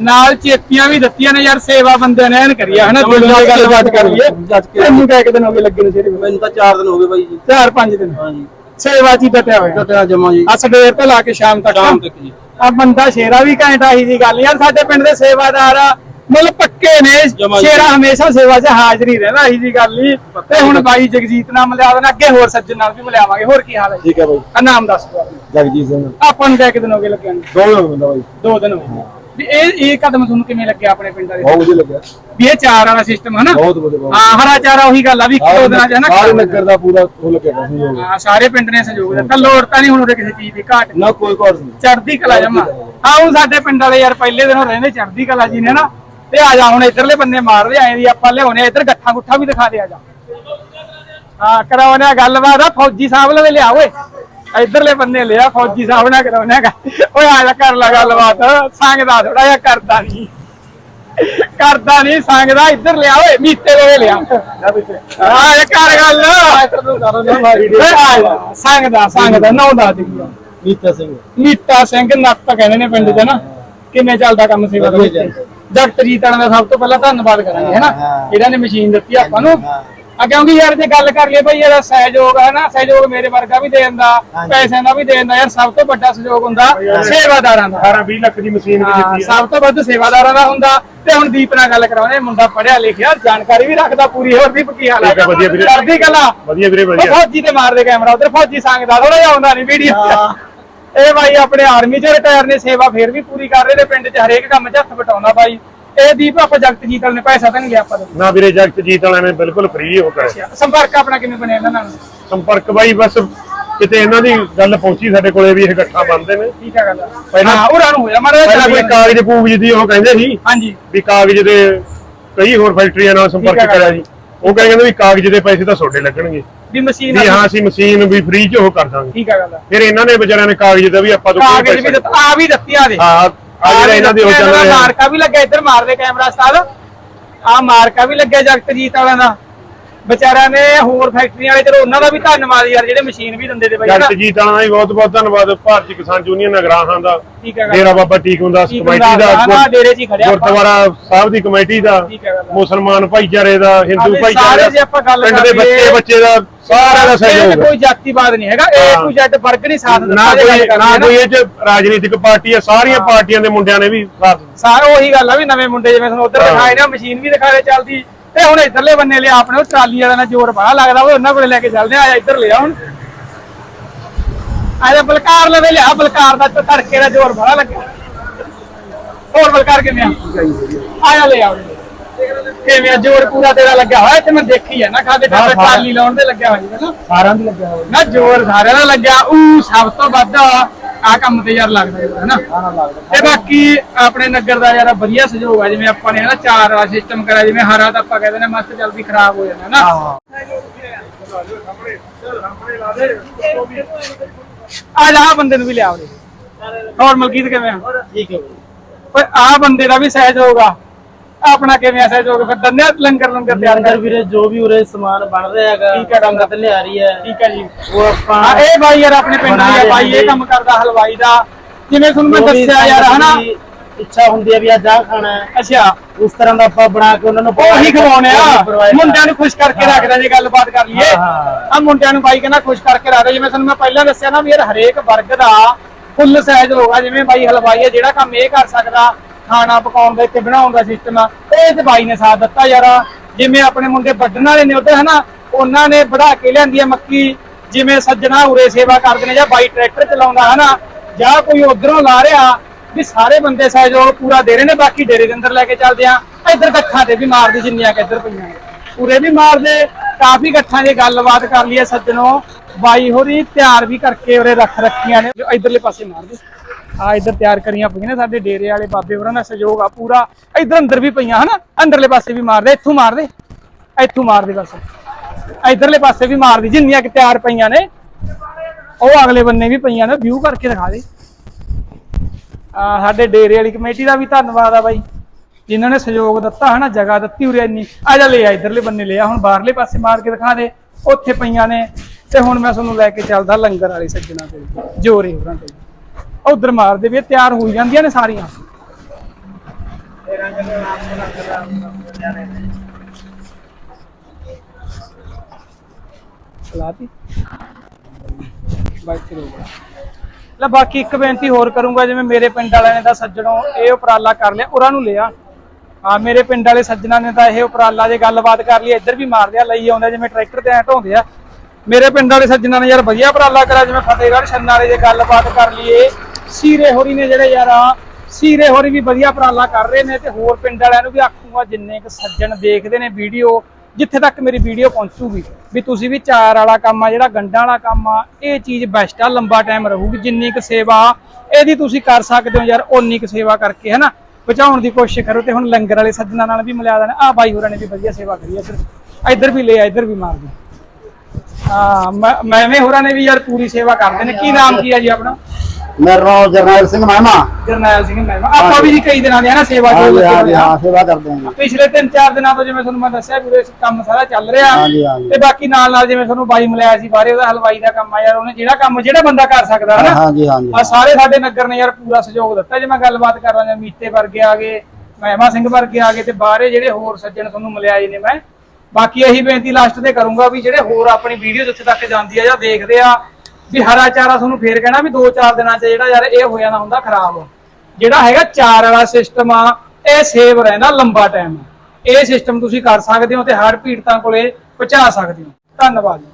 ਨਾਲ ਚੇਪੀਆਂ ਵੀ ਦਿੱਤੀਆਂ ਨੇ ਯਾਰ ਸੇਵਾ ਬੰਦਿਆਂ ਨੇ ਐਨ ਕਰੀਆ ਹਨਾ ਦਿਲ ਨਾਲ ਗੱਲਬਾਤ ਕਰੀਏ। ਤੈਨੂੰ ਕਹਿ ਕੇ ਦਿਨ ਹੋ ਗਏ ਲੱਗੇ ਨੇ ਸ਼ੇਰੇ। ਮੈਨੂੰ ਤਾਂ 4 ਦਿਨ ਹੋ ਗਏ ਬਾਈ ਜੀ। ਚਾਰ ਪੰਜ ਦਿਨ। ਹਾਂਜੀ। ਸੇਵਾ ਜੀ ਡਟਿਆ ਹੋਇਆ। ਕੱਟਿਆ ਜਮਾ ਜੀ। ਆ ਸਵੇਰ ਤੋਂ ਲਾ ਕੇ ਸ਼ਾਮ ਤੱਕ। ਸ਼ਾਮ ਤੱਕ ਜੀ। ਆ ਬੰਦਾ ਸ਼ੇਰਾ ਵੀ ਘੈਂਟ ਆਹੀ ਦੀ ਗੱਲ। ਯਾਰ ਸਾਡੇ ਪਿੰਡ ਦੇ ਸੇਵਾਦਾਰ ਆ, ਮਤਲਬ ਪੱਕੇ ਨੇ। ਜੀ। ਸ਼ੇਰਾ ਹਮੇਸ਼ਾ ਸੇਵਾ 'ਚ ਹਾਜ਼ਰ ਹੀ ਰਹਿੰਦਾ ਆਹੀ ਦੀ ਗੱਲ ਹੀ ਤੇ ਹੁਣ ਬਾਈ ਜਗਜੀਤ ਨਾਲ ਮਿਲਿਆ ਦੇਣਾ ਅੱਗੇ ਹੋਰ ਸੱਜਣ ਨਾਲ ਵੀ ਮਿਲਾਵਾਂਗੇ ਹੋਰ ਕੀ ਹਾਲ ਹੈ ਠੀਕ ਹੈ ਬਾਈ। ਆ ਨਾਮ ਦੱਸ ਦਿਓ। ਜਗਜੀਤ ਸਿੰਘ। ਆਪਾਂ ਨੂੰ ਕਿਹ ਦਿਨ ਹੋ ਗਏ ਲੱਗਿਆ ਨੂੰ। ਦੋ ਦਿਨ ਹੁੰਦਾ ਬਾਈ। ਦੋ ਦਿਨ ਹੋ ਗਏ। ਵੀ ਇਹ ਇਹ ਕਦਮ ਤੁਹਾਨੂੰ ਕਿਵੇਂ ਲੱਗਿਆ ਆਪਣੇ ਪਿੰਡ ਦੇ ਬਹੁਤ ਵਧੀਆ ਲੱਗਿਆ। ਵੀ ਇਹ ਚਾਰ ਵਾਲਾ ਸਿਸਟਮ ਹੈ ਨਾ ਬਹੁਤ ਵਧੀਆ ਬਹੁਤ ਹਾਂ ਹਰਾ ਚਾਰਾ ਉਹੀ ਗੱਲ ਆ ਵੀ ਇੱਕ ਦੋ ਦਿਨਾਂ 'ਚ ਹੈ ਸਾਰੇ ਨਾ ਨਗਰ ਦਾ ਪੂਰਾ ਉਹ ਲੱਗਿਆ ਤਾ ਸੀ ਹਾਂ ਸਾਰੇ ਪਿੰਡ ਨੇ ਸਹਿਯੋਗ ਦਿੱਤਾ। ਲੋੜ ਤਾਂ ਨਹੀਂ ਹੁਣ ਉਹਦੇ ਕਿਸੇ ਚੀਜ਼ ਦੀ ਘਾਟ ਨਾ ਕੋਈ ਕੋਰਸ ਨਹੀਂ। ਚੜ੍ਹਦੀ ਕਲਾ ਜਮਾ। ਹਾਂ ਹੁਣ ਸਾਡੇ ਪਿੰਡ ਵਾਲੇ ਯਾਰ ਪਹਿਲੇ ਦਿਨੋਂ ਰਹਿੰਦੇ ਚੜ੍ਹਦੀ ਕਲਾ ਜੀ ਨੇ ਨਾ। ਤੇ ਆ ਜਾ ਹੁਣ ਇਧਰਲੇ ਬੰਦੇ ਮਾਰਦੇ ਆਏ ਦੀ ਆਪਾਂ ਲਿਆਉਣੇ ਇਧਰ ਗੱਠਾਂ ਗੁੱਠਾ ਵੀ ਦਿਖਾ ਦੇ ਆ ਜਾ। ਹਾਂ ਕਰਾਉਣੇ ਗੱਲਬਾਤ ਆ ਫੌਜੀ ਸਾਹਿਬ ਲਵੇ ਲਿਆ ਓਏ। ਇਧਰਲੇ ਬੰਦੇ ਲਿਆ ਫੌਜੀ ਸਾਹਿਬ ਨਾਲ ਕਰਾਉਣੇ ਆ ਗੱਲ। ਓਏ ਆ ਜਾ ਕਰ ਲਾ ਗੱਲਬਾਤ ਸੰਗਦਾ ਥੋੜਾ ਜਿਹਾ ਕਰਦਾ ਨਹੀਂ ਕਰਦਾ ਨਹੀਂ ਸੰਗਦਾ ਇੱਧਰ ਲਿਆ ਓਏ ਮੀਤੇ ਲਵੇ ਲਿਆ। ਹਾਂ ਇਹ ਕਰ ਗੱਲ। ਆ ਸੰਗਦਾ ਸੰਗਦਾ ਨੌ ਦਾ ਦੀ ਨੀਤਾ ਸਿੰਘ। ਨੀਤਾ ਸਿੰਘ ਨੱਤ ਕਹਿੰਦੇ ਨੇ ਪਿੰਡ 'ਚ ਨਾ ਕਿਵੇਂ ਚੱਲਦਾ ਕੰਮ ਸੇਵਾ ਦਾ ਵਧੀਆ ਚੱਲਦਾ। ਡਾਕਟਰ ਜੀਤਾਂ ਦਾ ਸਭ ਤੋਂ ਪਹਿਲਾਂ ਧੰਨਵਾਦ ਕਰਾਂਗੇ ਹੈਨਾ। ਇਹਨਾਂ ਨੇ ਮਸ਼ੀਨ ਦਿੱਤੀ ਆਪਾਂ ਨੂੰ। ਆ ਕਿਉਂਕਿ ਯਾਰ ਜੇ ਗੱਲ ਕਰ ਲਈਏ ਬਈ ਇਹਦਾ ਸਹਿਯੋਗ ਹੈ ਨਾ ਸਹਿਯੋਗ ਮੇਰੇ ਵਰਗਾ ਵੀ ਦੇ ਦਿੰਦਾ ਪੈਸਿਆਂ ਦਾ ਵੀ ਦੇ ਦਿੰਦਾ ਯਾਰ ਸਭ ਤੋਂ ਵੱਡਾ ਸਹਿਯੋਗ ਹੁੰਦਾ ਸੇਵਾਦਾਰਾਂ ਦਾ। 18 20 ਲੱਖ ਦੀ ਮਸ਼ੀਨ ਵੀ ਦਿੱਤੀ ਸਭ ਤੋਂ ਵੱਧ ਸੇਵਾਦਾਰਾਂ ਦਾ ਹੁੰਦਾ। ਤੇ ਹੁਣ ਦੀਪ ਨਾਲ ਗੱਲ ਕਰਾਉਂਦੇ ਮੁੰਡਾ ਪੜਿਆ ਲਿਖਿਆ ਜਾਣਕਾਰੀ ਵੀ ਰੱਖਦਾ ਪੂਰੀ ਹੋਰ ਦੀਪ ਕੀ ਹਾਲ ਹੈ ਵਧੀਆ ਵੀਰੇ। ਕਰਦੀ ਗੱਲਾਂ। ਵਧੀਆ ਵੀਰੇ ਵਧੀਆ। ਫੌਜੀ ਤੇ ਮਾਰਦੇ ਕੈਮਰਾ ਉਧਰ ਫੌਜੀ ਸੰਗਦਾ ਥੋੜਾ ਜਿਹਾ ਆਉਂਦਾ ਨਹੀਂ ਵੀਡੀਓ ਇਹ ਬਾਈ ਆਪਣੇ ਆਰਮੀ ਚ ਰਿਟਾਇਰ ਨੇ ਸੇਵਾ ਫੇਰ ਵੀ ਪੂਰੀ ਕਰ ਰਹੇ ਨੇ ਪਿੰਡ ਚ ਹਰੇਕ ਕੰਮ 'ਚ ਹੱਥ ਵਟਾਉਂਦਾ ਬਾਈ। ਇਹ ਦੀਪ ਆਪਾਂ ਜਗਤ ਜੀਤਲ ਨੇ ਪੈਸਾ ਤਾਂ ਨਹੀਂ ਲਿਆ ਆਪਾਂ ਤੋਂ। ਨਾ ਵੀਰੇ ਜਗਤ ਜੀਤ ਵਾਲਿਆਂ ਨੇ ਬਿਲਕੁਲ ਫ੍ਰੀ ਹੋ ਕਰਿਆ ਸੰਪਰਕ ਆਪਣਾ ਕਿਵੇਂ ਬਣਿਆ ਇਹਨਾਂ ਨਾਲ? ਸੰਪਰਕ ਬਾਈ ਬਸ ਕਿਤੇ ਇਹਨਾਂ ਦੀ ਗੱਲ ਪਹੁੰਚੀ ਸਾਡੇ ਕੋਲੇ ਵੀ ਇਹ ਇਕੱਠਾ ਬੰਦੇ ਨੇ। ਠੀਕ ਹੈ ਗੱਲ। ਪਹਿਲਾਂ- ਹਾਂ ਉਹਨਾਂ ਨੂੰ ਹੋਇਆ ਮਾਰਾ ਪਹਿਲਾਂ ਕੋਈ ਕਾਗਜ਼ ਪੂਗਜ਼ ਦੀ ਉਹ ਕਹਿੰਦੇ ਸੀ ਹਾਂਜੀ। ਵੀ ਕਾਗਜ਼ ਦੇ ਕਈ ਹੋਰ ਫੈਕਟਰੀਆਂ ਨਾਲ ਸੰਪਰਕ ਕਰਿਆ ਜੀ ਉਹ ਕਹਿੰਦੇ ਵੀ ਕਾਗਜ਼ ਦੇ ਪੈਸੇ ਤਾਂ ਤੁਹਾਡੇ ਲੱਗਣਗੇ। ਵੀ ਮਸ਼ੀਨ ਵੀ ਹਾਂ ਅਸੀਂ ਮਸ਼ੀਨ ਵੀ ਫ੍ਰੀ ਚ ਉਹ ਕਰ ਦਾਂਗੇ। ਠੀਕ ਹੈ ਗੱਲ। ਫਿਰ ਇਹਨਾਂ ਨੇ ਵਿਚਾਰਿਆਂ ਨੇ ਕਾਗਜ਼ ਦਾ ਵੀ ਆਪਾਂ ਤੋਂ ਕੋਈ ਕਾਗਜ਼ ਵੀ ਪੈਸਾ ਦਿੱਤਾ ਆ ਵੀ ਦਿੱਤੀ ਆ ਦੇ। ਹਾਂ ਜਿਹੜਾ ਇਹਨਾਂ ਦੀ ਉਹ ਚੱਲ ਰਿਹਾ ਮਾਰਕਾ ਵੀ ਲੱਗਿਆ ਇੱਧਰ ਮਾਰਦੇ ਕੈਮਰਾ ਸਟਾਲ ਆ ਮਾਰਕਾ ਵੀ ਲੱਗਿਆ ਜਗਤਜੀਤ ਵਾਲਿਆਂ ਦਾ। ਵਿਚਾਰਿਆਂ ਨੇ ਹੋਰ ਫੈਕਟਰੀਆਂ ਵਾਲੇ ਚਲੋ ਉਹਨਾਂ ਦਾ ਵੀ ਧੰਨਵਾਦ ਯਾਰ ਜਿਹੜੇ ਮਸ਼ੀਨ ਵੀ ਦਿੰਦੇ ਤੇ ਬਾਈ ਹਨਾ। ਜੀਤ ਵਾਲਾ ਦਾ ਵੀ ਬਹੁਤ ਬਹੁਤ ਧੰਨਵਾਦ ਭਾਰਤੀ ਕਿਸਾਨ ਯੂਨੀਅਨ ਨਗਰਾਹਾਂ ਦਾ ਠੀਕ। ਡੇਰਾ ਬਾਬਾ ਦਾਸ ਠੀਕ ਕਮੇਟੀ ਹੁੰਦਾ, ਦਾ ਹਾਂ, ਨਾ, ਡੇਰੇ 'ਚ ਹੀ ਖੜਿਆ ਆਪਾਂ। ਗੁਰਦੁਆਰਾ ਸਾਹਿਬ ਦੀ ਕਮੇਟੀ ਦਾ। ਮੁਸਲਮਾਨ ਭਾਈਚਾਰੇ ਦਾ ਹਿੰਦੂ ਭਾਈਚਾਰੇ ਗੱਲ ਪਿੰਡ ਦੇ ਬੱਚੇ ਬੱਚੇ ਦਾ ਸਾਰਿਆਂ ਦਾ ਇਹ ਸਹਿਯੋਗ ਕੋਈ ਜਾਤੀਵਾਦ ਨਹੀਂ ਹੈਗਾ ਏ ਹਾਂ। ਟੂ ਜ਼ੈਡ ਵਰਗ ਨਹੀਂ ਸਾਥ ਦਿੱਤਾ ਨਾ ਕੋਈ ਨਾ। ਕੋਈ ਇਹ ਚ ਰਾਜਨੀਤਿਕ ਪਾਰਟੀ ਹੈ ਸਾਰੀਆਂ ਪਾਰਟੀਆਂ ਦੇ ਮੁੰਡਿਆਂ ਨੇ ਵੀ ਸਾਥ। ਸਾਰੇ ਉਹੀ ਗੱਲ ਆ ਵੀ ਨਵੇਂ ਮੁੰਡੇ ਜਿਵੇਂ ਤੁਹਾਨੂੰ ਉਧਰ। ਦਿਖਾਏ ਨੇ ਮਸ਼ੀਨ ਵੀ ਦਿਖਾਰੇ ਚੱਲਦੀ ਤੇ ਹੁਣ ਇਧਰਲੇ ਬੰਨੇ ਲਿਆ ਆਪਣੇ ਟਰਾਲੀ ਵਾਲਾ ਨਾਲ ਜ਼ੋਰ ਬੜਾ ਲੱਗਦਾ ਉਹ ਉਹਨਾਂ ਕੋਲੇ ਲੈ ਕੇ ਚੱਲਦੇ ਆ ਇੱਧਰ ਲਿਆ ਹੁਣ। ਆਜਾ ਬਲਕਾਰ ਲਵੇ ਲਿਆ ਬਲਕਾਰ ਦਾ ਧੜਕੇ ਦਾ ਜ਼ੋਰ ਬੜਾ ਲੱਗਿਆ। ਹੋਰ ਬਲਕਾਰ ਕਿਵੇਂ ਆ? ਆਇਆ ਲੈ ਆਓ ਕਿਵੇਂ ਆ? ਜ਼ੋਰ ਪੂਰਾ ਤੇਰਾ ਲੱਗਿਆ ਹੋਇਆ ਤੇ ਮੈਂ ਦੇਖੀ ਆ ਨਾ ਖਾਦੇ ਟਾਪੇ ਟਰਾਲੀ ਲਾਉਣ ਦੇ ਲੱਗਿਆ ਹੋਇਆ ਨਾ। ਸਾਰਿਆਂ ਦੀ ਲੱਗਿਆ ਹੋਇਆ। ਨਾ ਜ਼ੋਰ ਸਾਰਿਆਂ ਦਾ ਲੱਗਿਆ ਉਹ ਸਭ ਤੋਂ ਵੱਧ ਆ ਕੰਮ ਤੇ ਯਾਰ ਲੱਗਦਾ ਹੈ ਨਾ। ਤੇ ਬਾਕੀ ਆਪਣੇ ਨਗਰ ਦਾ ਯਾਰ ਵਧੀਆ ਸਹਿਯੋਗ ਆ ਜਿਵੇਂ ਆਪਾਂ ਨੇ ਹਨਾ ਚਾਰ ਵਾਲਾ ਸਿਸਟਮ ਕਰਿਆ ਜਿਵੇਂ ਹਰਾ ਤਾਂ ਆਪਾਂ ਕਹਿੰਦੇ ਨੇ ਮਸਤ ਜਲਦੀ ਖਰਾਬ ਹੋ ਜਾਂਦਾ ਨਾ। ਹਾਂ। ਆ ਆਹ ਬੰਦੇ ਨੂੰ ਵੀ ਲਿਆ ਉਹਦੇ ਹੋਰ ਮਲਕੀਤ ਕਿਵੇਂ ਆ? ਠੀਕ ਹੈ। ਓਏ ਆ ਬੰਦੇ ਦਾ ਵੀ ਸਹਿਯੋਗ ਆ। ਆਪਣਾ ਕਿਵੇਂ ਆ ਸਹਿਯੋਗ? ਫਿਰ ਦੰਨੇ ਲੰਗਰ ਲੰਗਰ ਤਿਆਰ ਅੰਦਰ ਕਰ। ਵੀਰੇ ਜੋ ਵੀ ਉਰੇ ਸਮਾਨ ਬਣ ਰਿਹਾ ਹੈਗਾ ਠੀਕ ਹੈ, ਰੰਗਤ ਲਿਆ ਰਹੀ ਹੈ। ਠੀਕ ਹੈ ਜੀ। ਉਹ ਆਪਾਂ ਆ ਇਹ ਬਾਈ ਯਾਰ ਆਪਣੇ ਪਿੰਡ ਦਾ ਰਹੇ ਬਾਈ ਇਹ। ਕੰਮ ਕਰਦਾ ਹਲਵਾਈ ਦਾ। ਜਿਵੇਂ ਤੁਹਾਨੂੰ ਮੈਂ ਜੋ ਵੀ ਦੱਸਿਆ ਯਾਰ ਹਨਾ? ਸੰਗਤ ਦੀ ਇੱਛਾ ਹੁੰਦੀ ਹੈ ਵੀ ਅੱਜ ਆਹ ਖਾਣਾ ਹੈ। ਅੱਛਾ। ਉਸ ਤਰ੍ਹਾਂ ਦਾ ਆਪਾਂ ਬਣਾ ਕੇ ਉਹਨਾਂ ਨੂੰ ਉਹੀ ਖਵਾਉਣੇ ਆ। ਮੁੰਡਿਆਂ ਨੂੰ ਖੁਸ਼ ਕਰਕੇ ਹਾਂ। ਰੱਖਦਾ ਜੇ ਗੱਲਬਾਤ ਕਰ ਲਈਏ। ਹਾਂ, ਹਾਂ। ਆ ਮੁੰਡਿਆਂ ਨੂੰ ਬਾਈ ਕਹਿੰਦਾ ਖੁਸ਼ ਕਰਕੇ ਰੱਖਦਾ ਜਿਵੇਂ ਤੁਹਾਨੂੰ ਮੈਂ ਪਹਿਲਾਂ ਦੱਸਿਆ ਨਾ ਵੀ ਯਾਰ ਹਰੇਕ ਵਰਗ ਦਾ ਫੁੱਲ ਸਹਿਯੋਗ ਆ। ਜਿਵੇਂ ਬਾਈ ਹਲਵਾਈ ਆ ਜਿਹੜਾ ਕੰਮ ਇਹ ਕਰ ਸਕਦਾ ਖਾਣਾ ਪਕਾਉਣ ਦਾ ਇੱਥੇ ਬਣਾਉਣ ਦਾ ਸਿਸਟਮ ਆ। ਇਹ ਤੇ ਬਾਈ ਨੇ ਸਾਥ ਦਿੱਤਾ ਯਾਰ। ਜਿਵੇਂ ਆਪਣੇ ਮੁੰਡੇ ਵੱਢਣ ਵਾਲੇ ਨੇ ਉੱਧਰ, ਹਨਾ? ਉਹਨਾਂ ਨੇ ਵਧਾ ਕੇ ਲਿਆਂਦੀ ਆ ਮੱਕੀ। ਜਿਵੇਂ ਸੱਜਣਾ ਉਰੇ ਸੇਵਾ ਕਰਦੇ ਨੇ ਜਾਂ ਬਾਈ ਟਰੈਕਟਰ ਚਲਾਉਂਦਾ, ਹਨਾ? ਜਾਂ ਕੋਈ ਉਧਰੋਂ ਲਾ ਰਿਹਾ ਵੀ ਸਾਰੇ ਬੰਦੇ ਸਹਿਯੋਗ ਪੂਰਾ ਦੇ ਰਹੇ ਨੇ, ਬਾਕੀ ਡੇਰੇ ਦੇ ਅੰਦਰ ਲੈ ਕੇ ਚੱਲਦੇ ਆ। ਇੱਧਰ ਗੱਠਾਂ ਤੇ ਵੀ ਮਾਰਦੇ ਜਿੰਨੀਆਂ ਕਿ ਇੱਧਰ ਪਈਆਂ ਨੇ। ਪੂਰੇ ਵੀ ਮਾਰਦੇ, ਕਾਫੀ ਗੱਠਾਂ ਦੀ ਗੱਲਬਾਤ ਕਰ ਲਈਏ ਸੱਜਣੋ। ਬਾਈ ਹੋਰੀ ਤਿਆਰ ਵੀ ਕਰਕੇ ਉਰੇ ਰੱਖ ਰੱਖੀਆਂ ਨੇ। ਇਧਰਲੇ ਪਾਸੇ ਮਾਰਦੇ। ਆ ਇੱਧਰ ਤਿਆਰ ਕਰੀਆਂ ਪਈਆਂ ਨੇ ਸਾਡੇ ਡੇਰੇ ਵਾਲੇ ਬਾਬੇ ਹੋਰਾਂ ਦਾ ਸਹਿਯੋਗ ਆ ਪੂਰਾ। ਇੱਧਰ ਅੰਦਰ ਵੀ ਪਈਆਂ ਹਨਾ, ਅੰਦਰਲੇ ਪਾਸੇ ਵੀ ਮਾਰਦੇ, ਇੱਥੋਂ ਮਾਰਦੇ ਇੱਥੋਂ ਮਾਰਦੇ ਬਸ। ਇਧਰਲੇ ਪਾਸੇ ਵੀ ਮਾਰਦੀ, ਜਿੰਨੀਆਂ ਕਿ ਤਿਆਰ ਪਈਆਂ ਨੇ, ਉਹ ਅਗਲੇ ਬੰਨੇ ਵੀ ਪਈਆਂ ਨੇ ਵਿਊ ਕਰਕੇ ਦਿਖਾ ਦੇ। ਆ ਸਾਡੇ ਡੇਰੇ ਵਾਲੀ ਕਮੇਟੀ ਦਾ ਵੀ ਧੰਨਵਾਦ ਆ ਬਾਈ, ਜਿਨ੍ਹਾਂ ਨੇ ਸਹਿਯੋਗ ਦਿੱਤਾ ਹਨਾ, ਜਗ੍ਹਾ ਦਿੱਤੀ ਉਰੇ ਇੰਨੀ। ਆ ਜਾ ਲੈ ਆ, ਇਧਰਲੇ ਬੰਨੇ ਲਿਆ ਹੁਣ ਬਾਹਰਲੇ ਪਾਸੇ ਮਾਰ ਕੇ ਦਿਖਾ ਦੇ, ਉੱਥੇ ਪਈਆਂ ਨੇ। ਤੇ ਹੁਣ ਮੈਂ ਤੁਹਾਨੂੰ ਲੈ ਕੇ ਚੱਲਦਾ ਲੰਗਰ ਵਾਲੀ ਸੱਜਣਾ ਤੇ ਜੋਰੇ ਹੋਰਾਂ ਤੇ ਉਧਰ ਮਾਰਦੇ ਵੀ ਤਿਆਰ ਹੋਈ ਜਾਂਦੀਆਂ ਨੇ ਸਾਰੀਆਂ। ਚਲਾਤੀ ਬਾਈਕ ਚਲਾਉਗਾ ਲੈ ਬਾਕੀ ਇੱਕ ਬੇਨਤੀ ਹੋਰ ਕਰੂੰਗਾ, ਜਿਵੇਂ ਮੇਰੇ ਪਿੰਡ ਵਾਲਿਆਂ ਨੇ ਤਾਂ ਸੱਜਣੋਂ ਇਹ ਉਪਰਾਲਾ ਕਰ ਲਿਆ ਉਹਨਾਂ ਨੂੰ ਲਿਆ। ਆ ਮੇਰੇ ਪਿੰਡ ਵਾਲੇ ਸੱਜਣਾਂ ਨੇ ਤਾਂ ਇਹ ਉਪਰਾਲਾ ਜੇ ਗੱਲਬਾਤ ਕਰ ਲਈ, ਇੱਧਰ ਵੀ ਮਾਰਦੇ ਆ ਲਈ ਆਉਂਦੇ ਜਿਵੇਂ ਟਰੈਕਟਰ ਤੇ ਐ ਢੋਂਦੇ ਆ। ਮੇਰੇ ਪਿੰਡ ਵਾਲੇ ਸੱਜਣਾ ਨੇ ਯਾਰ ਵਧੀਆ ਉਪਰਾਲਾ ਕਰਿਆ, ਜਿਵੇਂ ਫਤਿਹਗੜ੍ਹ ਛੰਨਾ ਵਾਲੇ ਜੇ ਗੱਲਬਾਤ ਕਰ ਲਈਏ। ਸੀਰੇ ਹੋਰੀ ਨੇ ਜਿਹੜੇ ਯਾਰ ਆ, ਸੀਰੇ ਹੋਰੀ ਵੀ ਵਧੀਆ ਉਪਰਾਲਾ ਕਰ ਰਹੇ ਨੇ ਤੇ ਹੋਰ ਪਿੰਡ ਵਾਲਿਆਂ ਨੂੰ ਵੀ ਆਖੂਗਾ, ਜਿੰਨੇ ਕੁ ਸੱਜਣ ਦੇਖਦੇ ਨੇ ਵੀਡੀਓ, ਜਿੱਥੇ ਤੱਕ ਮੇਰੀ ਵੀਡੀਓ ਪਹੁੰਚੂਗੀ ਵੀ ਤੁਸੀਂ ਵੀ ਚਾਰ ਵਾਲਾ ਕੰਮ ਆ, ਜਿਹੜਾ ਗੰਡਾਂ ਵਾਲਾ ਕੰਮ ਆ, ਇਹ ਚੀਜ਼ ਬੈਸਟ ਆ, ਲੰਬਾ ਟਾਈਮ ਰਹੂਗੀ, ਜਿੰਨੀ ਕੁ ਸੇਵਾ ਇਹਦੀ ਤੁਸੀਂ ਕਰ ਸਕਦੇ ਹੋ ਯਾਰ, ਓਨੀ ਕੁ ਸੇਵਾ ਕਰਕੇ, ਹਨਾ? ਬਚਾਉਣ ਦੀ ਕੋਸ਼ਿਸ਼ ਕਰੋ ਤੇ ਹੁਣ ਲੰਗਰ ਵਾਲੇ ਸੱਜਣਾ ਨਾਲ ਵੀ ਮਿਲਿਆ ਦੇਣਾ। ਆ ਬਾਈ ਹੋਰਾਂ ਨੇ ਵੀ ਵਧੀਆ ਸੇਵਾ ਕਰੀ ਆ, ਇੱਧਰ ਇੱਧਰ ਵੀ ਲਿਆ ਇੱਧਰ ਵੀ ਮਾਰ ਦੇ। ਹਾਂ, ਮੈਂ ਮੈਂ ਹੋਰਾਂ ਨੇ ਵੀ ਯਾਰ ਪੂਰੀ ਸੇਵਾ ਕਰਦੇ ਨੇ। ਕੀ ਨਾਮ ਕੀ ਆ ਜੀ ਆਪਣਾ? ਮੇਰਾ ਨਾਮ ਜਰਨੈਲ ਸਿੰਘ ਮਹਿਮਾ। ਜਰਨੈਲ ਸਿੰਘ ਮਹਿਮਾ। ਆਪਾਂ ਵੀ ਜੀ ਕਈ ਦਿਨਾਂ ਦੇ ਹਨਾ ਸੇਵਾ ਹਾਂਜੀ ਲੱਗੇ ਹੋਏ। ਹਾਂ ਸੇਵਾ ਕਰਦੇ ਹਾਂ ਪਿਛਲੇ 3-4 ਦਿਨਾਂ ਤੋਂ ਜਿਵੇਂ ਤੁਹਾਨੂੰ ਮੈਂ ਦੱਸਿਆ ਵੀ ਇਹ ਕੰਮ ਸਾਰਾ ਚੱਲ ਰਿਹਾ। ਤੇ ਬਾਕੀ ਨਾਲ ਨਾਲ ਜਿਵੇਂ ਤੁਹਾਨੂੰ ਬਾਈ ਮਿਲਿਆ ਸੀ ਬਾਰੇ ਉਹਦਾ ਹਲਵਾਈ ਦਾ ਕੰਮ ਆ ਯਾਰ ਉਹਨੇ ਜਿਹੜਾ ਕੰਮ ਜਿਹੜਾ ਬੰਦਾ ਕਰ ਸਕਦਾ ਹੈ ਨਾ। ਹਾਂਜੀ ਹਾਂਜੀ। ਆ ਸਾਰੇ ਸਾਡੇ ਨਗਰ ਨੇ ਯਾਰ ਪੂਰਾ ਸਹਿਯੋਗ ਦਿੱਤਾ। ਜੇ ਮੈਂ ਗੱਲਬਾਤ ਕਰਾਂ ਜਾਂ ਮੀਤੇ ਵਰਗੇ ਆ ਗਏ ਮਹਿਮਾ ਸਿੰਘ ਵਰਗੇ ਆ ਗਏ ਤੇ ਬਾਹਰੇ ਜਿਹੜੇ ਹੋਰ ਸੱਜਣ ਤੁਹਾਨੂੰ ਮਿਲਿਆ ਜੀ ਨੇ ਮੈਂ। ਬਾਕੀ ਇਹੀ ਬੇਨਤੀ ਲਾਸਟ ਤੇ ਕਰੂੰਗਾ ਵੀ ਜਿਹੜੇ ਹੋਰ ਆਪਣੀ ਵੀਡੀਓ ਜਿੱਥੇ ਤੱਕ ਜਾਂਦੀ ਆ ਜਾਂ ਦੇਖਦੇ ਆ ਵੀ ਹਰਾ ਚਾਰਾ ਤੁਹਾਨੂੰ ਫੇਰ ਕਹਿਣਾ ਵੀ 2-4 ਦਿਨਾਂ 'ਚ ਜਿਹੜਾ ਯਾਰ ਇਹ ਹੋ ਜਾਣਾ ਹੁੰਦਾ ਖਰਾਬ। ਜਿਹੜਾ ਹੈਗਾ ਚਾਰ ਵਾਲਾ ਸਿਸਟਮ ਆ, ਇਹ ਸੇਵ ਰਹਿੰਦਾ ਲੰਬਾ ਟਾਈਮ ਇਹ ਸਿਸਟਮ ਤੁਸੀਂ ਕਰ ਸਕਦੇ ਹੋ ਤੇ ਹਰ ਪੀੜਤਾਂ ਕੋਲੇ ਪਹੁੰਚਾ ਸਕਦੇ ਹੋ। ਧੰਨਵਾਦ ਜੀ।